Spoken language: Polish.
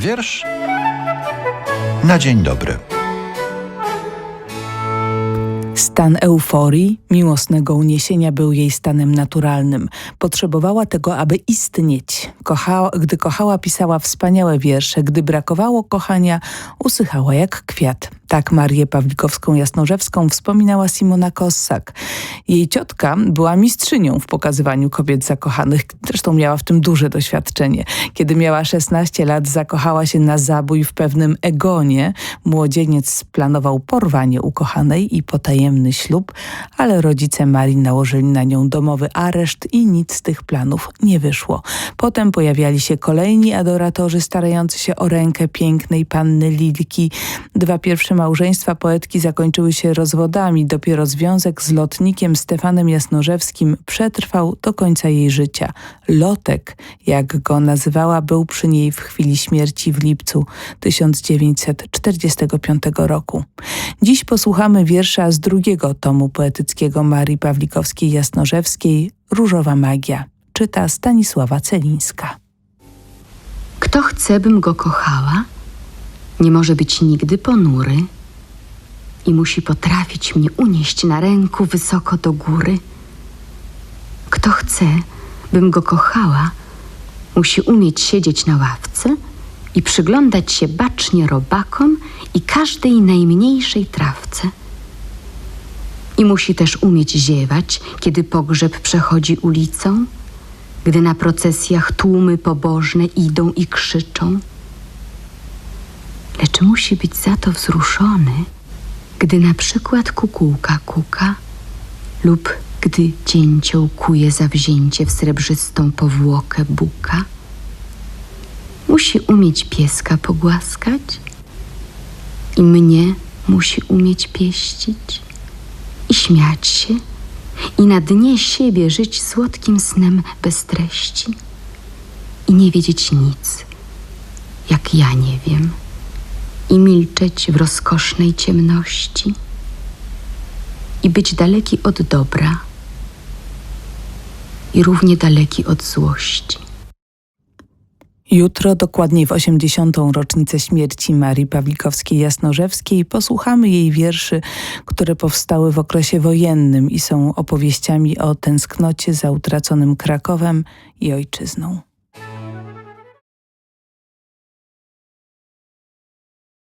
Wiersz na dzień dobry. Stan euforii, miłosnego uniesienia był jej stanem naturalnym. Potrzebowała tego, aby istnieć. Kochała, gdy kochała, pisała wspaniałe wiersze. Gdy brakowało kochania, usychała jak kwiat. Tak Marię Pawlikowską-Jasnorzewską wspominała Simona Kossak. Jej ciotka była mistrzynią w pokazywaniu kobiet zakochanych. Zresztą miała w tym duże doświadczenie. Kiedy miała 16 lat, zakochała się na zabój w pewnym Egonie. Młodzieniec planował porwanie ukochanej i potajemny ślub, ale rodzice Marii nałożyli na nią domowy areszt i nic z tych planów nie wyszło. Potem pojawiali się kolejni adoratorzy starający się o rękę pięknej panny Lilki. Dwa pierwsze małżeństwa poetki zakończyły się rozwodami. Dopiero związek z lotnikiem Stefanem Jasnorzewskim przetrwał do końca jej życia. Lotek, jak go nazywała, był przy niej w chwili śmierci w lipcu 1945 roku. Dziś posłuchamy wiersza z drugiego tomu poetyckiego Marii Pawlikowskiej-Jasnorzewskiej Różowa Magia. Czyta Stanisława Celińska. Kto chce, bym go kochała, nie może być nigdy ponury i musi potrafić mnie unieść na ręku wysoko do góry. Kto chce, bym go kochała, musi umieć siedzieć na ławce i przyglądać się bacznie robakom i każdej najmniejszej trawce. I musi też umieć ziewać, kiedy pogrzeb przechodzi ulicą, gdy na procesjach tłumy pobożne idą i krzyczą. Lecz musi być za to wzruszony, gdy na przykład kukułka kuka lub gdy dzięcioł kuje zawzięcie w srebrzystą powłokę buka. Musi umieć pieska pogłaskać i mnie musi umieć pieścić i śmiać się i na dnie siebie żyć słodkim snem bez treści i nie wiedzieć nic, jak ja nie wiem, milczeć w rozkosznej ciemności i być daleki od dobra i równie daleki od złości. Jutro, dokładnie w 80. rocznicę śmierci Marii Pawlikowskiej-Jasnorzewskiej, posłuchamy jej wierszy, które powstały w okresie wojennym i są opowieściami o tęsknocie za utraconym Krakowem i ojczyzną.